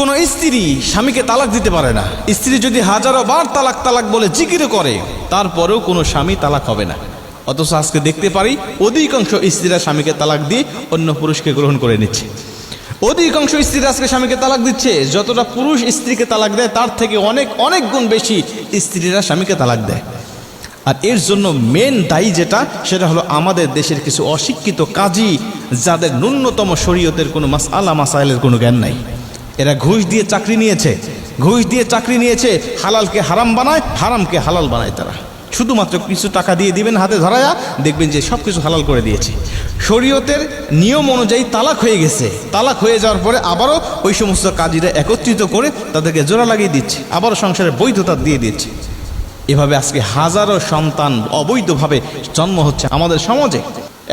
কোনো স্ত্রী স্বামীকে তালাক দিতে পারে না। স্ত্রী যদি হাজারো বার তালাক তালাক বলে জিকির করে, তারপরেও কোনো স্বামী তালাক হবে না। অথচ আজকে দেখতে পারি, অধিকাংশ স্ত্রীরা স্বামীকে তালাক দিয়ে অন্য পুরুষকে গ্রহণ করে নিচ্ছে। অধিকাংশ স্ত্রীরা আজকে স্বামীকে তালাক দিচ্ছে, যতটা পুরুষ স্ত্রীকে তালাক দেয়, তার থেকে অনেক অনেক গুণ বেশি স্ত্রীরা স্বামীকে তালাক দেয়। আর এর জন্য মেন দায়ী যেটা, সেটা হলো আমাদের দেশের কিছু অশিক্ষিত কাজী, যাদের ন্যূনতম শরীয়তের কোনো মাস আলা মাসাইলের কোনো জ্ঞান নাই। এরা ঘুষ দিয়ে চাকরি নিয়েছে। ঘুষ দিয়ে চাকরি নিয়েছে, হালালকে হারাম বানায়, হারামকে হালাল বানায় তারা। শুধুমাত্র কিছু টাকা দিয়ে দিবেন হাতে ধরায়া, দেখবেন যে সব কিছু হালাল করে দিয়েছে। শরীয়তের নিয়ম অনুযায়ী তালাক হয়ে গেছে। তালাক হয়ে যাওয়ার পরে আবারও ওই সমস্ত কাজীরা একত্রিত করে তাদেরকে জোড়া লাগিয়ে দিচ্ছে। আবারও সংসারে বৈধতা দিয়ে দিচ্ছে। এভাবে আজকে হাজারো সন্তান অবৈধভাবে জন্ম হচ্ছে আমাদের সমাজে।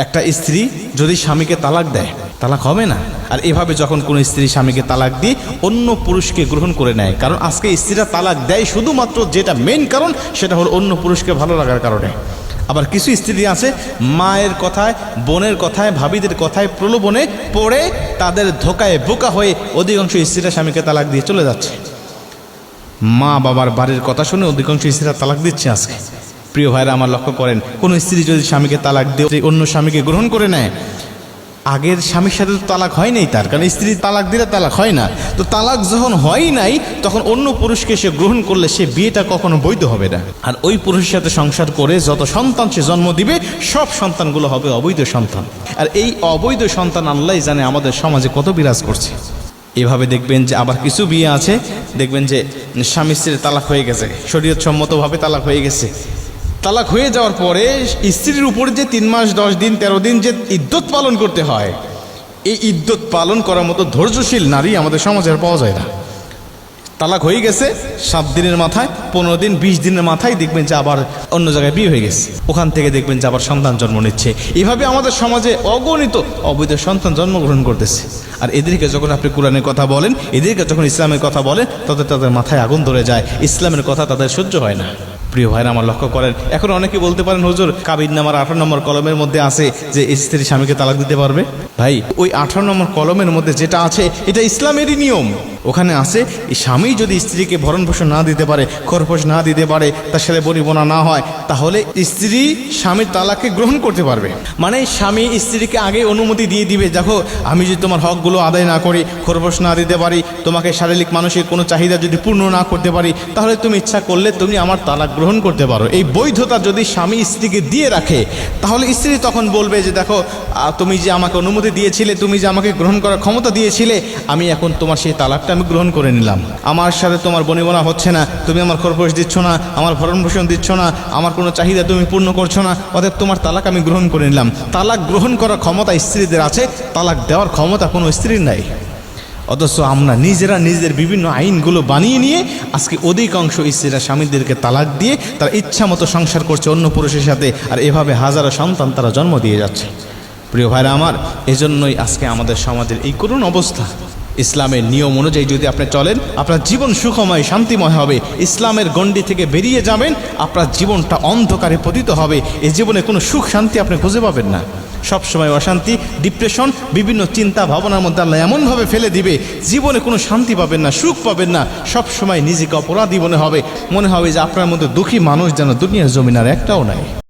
একটা স্ত্রী যদি স্বামীকে তালাক দেয় তালাক হবে না। আর এভাবে যখন কোনো স্ত্রী স্বামীকে তালাক দিয়ে অন্য পুরুষকে গ্রহণ করে নেয়, কারণ আজকে স্ত্রীরা তালাক দেয় শুধুমাত্র যেটা মেন কারণ, সেটা হলো অন্য পুরুষকে ভালো লাগার কারণে। আবার কিছু স্ত্রী আছে, মায়ের কথায়, বোনের কথায়, ভাবিদের কথায় প্রলোভনে পড়ে তাদের ধোকায় বোকা হয়ে অধিকাংশ স্ত্রীরা স্বামীকে তালাক দিয়ে চলে যাচ্ছে। মা বাবার বাড়ির কথা শুনে অধিকাংশ স্ত্রীরা তালাক দিচ্ছে আজকে। প্রিয় ভাইরা, আমার লক্ষ্য করেন, কোন স্ত্রী যদি স্বামীকে তালাক দিয়ে অন্য স্বামীকে গ্রহণ করে নেয় আগের স্বামীর সাথে তো তালাক হয় নাই তার, কারণ স্ত্রী তালাক দিলে তালাক হয় না। তো তালাক যখন হয় নাই, তখন অন্য পুরুষকে সে গ্রহণ করলে সে বিয়েটা কখনো বৈধ হবে না। আর ওই পুরুষের সাথে সংসার করে যত সন্তান সে জন্ম দিবে, সব সন্তানগুলো হবে অবৈধ সন্তান। আর এই অবৈধ সন্তান আল্লাহ জানে আমাদের সমাজে কত বিরাজ করছে। এভাবে দেখবেন যে আবার কিছু বিয়ে আছে, দেখবেন যে স্বামী স্ত্রীর তালাক হয়ে গেছে। শরীয়ত সম্মতভাবে তালাক হয়ে গেছে। তালাক হয়ে যাওয়ার পরে স্ত্রীর উপরে যে তিন মাস, দশ দিন, তেরো দিন যে ইদ্যত পালন করতে হয়, এই ইদ্যত পালন করার মতো ধৈর্যশীল নারী আমাদের সমাজে আর পাওয়া যায় না। তালাক হয়ে গেছে, সাত দিনের মাথায়, পনেরো দিন, বিশ দিনের মাথায় দেখবেন যে আবার অন্য জায়গায় বিয়ে হয়ে গেছে। ওখান থেকে দেখবেন যে আবার সন্তান জন্ম নিচ্ছে। এভাবে আমাদের সমাজে অগণিত অবৈধ সন্তান জন্মগ্রহণ করতেছে। আর এদেরকে যখন আপনি কোরআনের কথা বলেন, এদেরকে যখন ইসলামের কথা বলেন, তাদের তাদের মাথায় আগুন ধরে যায়। ইসলামের কথা তাদের সহ্য হয় না। প্রিয় ভাইরা আমার লক্ষ্য করেন। এখন অনেকে বলতে পারেন, হুজুর কাবির নামার আঠারো নম্বর কলমের মধ্যে আছে যে স্ত্রী স্বামীকে তালাক দিতে পারবে? ভাই, ওই আঠারো নম্বর কলমের মধ্যে যেটা আছে, এটা ইসলামেরই নিয়ম। ওখানে আছে এই স্বামী যদি স্ত্রীকে ভরণ পোষণ না দিতে পারে খরপোষ না দিতে পারে, তার সাথে বনিবনা না হয়, তাহলে স্ত্রী স্বামীর তালাকে গ্রহণ করতে পারবে। মানে স্বামী স্ত্রীকে আগে অনুমতি দিয়ে দিবে, দেখো, আমি যদি তোমার হকগুলো আদায় না করি খরপোষ না দিতে পারি, তোমাকে শারীরিক মানুষের কোনো চাহিদা যদি পূর্ণ না করতে পারি, তাহলে তুমি ইচ্ছা করলে তুমি আমার তালাক গ্রহণ করতে পারো। এই বৈধতা যদি স্বামী স্ত্রীকে দিয়ে রাখে, তাহলে স্ত্রী তখন বলবে যে, দেখো তুমি যে আমাকে অনুমতি দিয়েছিলে, তুমি যে আমাকে গ্রহণ করার ক্ষমতা দিয়েছিলে, আমি এখন তোমার সেই তালাকটা আমি গ্রহণ করে নিলাম। আমার সাথে তোমার বনিবনা হচ্ছে না, তুমি আমার খরপোশ দিচ্ছ না, আমার ভরণ পোষণ দিচ্ছ না, আমার কোনো চাহিদা তুমি পূর্ণ করছ না, অতএব তোমার তালাক আমি গ্রহণ করে নিলাম। তালাক গ্রহণ করার ক্ষমতা স্ত্রীদের আছে, তালাক দেওয়ার ক্ষমতা কোনো স্ত্রীর নাই। অথচ আমরা নিজেরা নিজেদের বিভিন্ন আইনগুলো বানিয়ে নিয়ে আজকে অধিকাংশ স্ত্রীরা স্বামীদেরকে তালাক দিয়ে তারা ইচ্ছা মতো সংসার করছে অন্য পুরুষের সাথে, আর এভাবে হাজারো সন্তান তারা জন্ম দিয়ে যাচ্ছে। প্রিয় ভাইরা আমার, এজন্যই আজকে আমাদের সমাজের এই করুণ অবস্থা। ইসলামের নিয়ম অনুযায়ী যদি আপনি চলেন, আপনার জীবন সুখময়, শান্তিময় হবে। ইসলামের গণ্ডি থেকে বেরিয়ে যাবেন, আপনার জীবনটা অন্ধকারে পতিত হবে। এই জীবনে কোনো সুখ, শান্তি আপনি খুঁজে পাবেন না। সবসময় অশান্তি, ডিপ্রেশন, বিভিন্ন চিন্তা ভাবনার মধ্যে আল্লাহ এমনভাবে ফেলে দিবে, জীবনে কোনো শান্তি পাবেন না, সুখ পাবেন না। সব সময় নিজেকে অপরাধী মনে হবে। মনে হবে যে আপনার মধ্যে দুঃখী মানুষ যেন দুনিয়ার জমিনার একটাও নাই।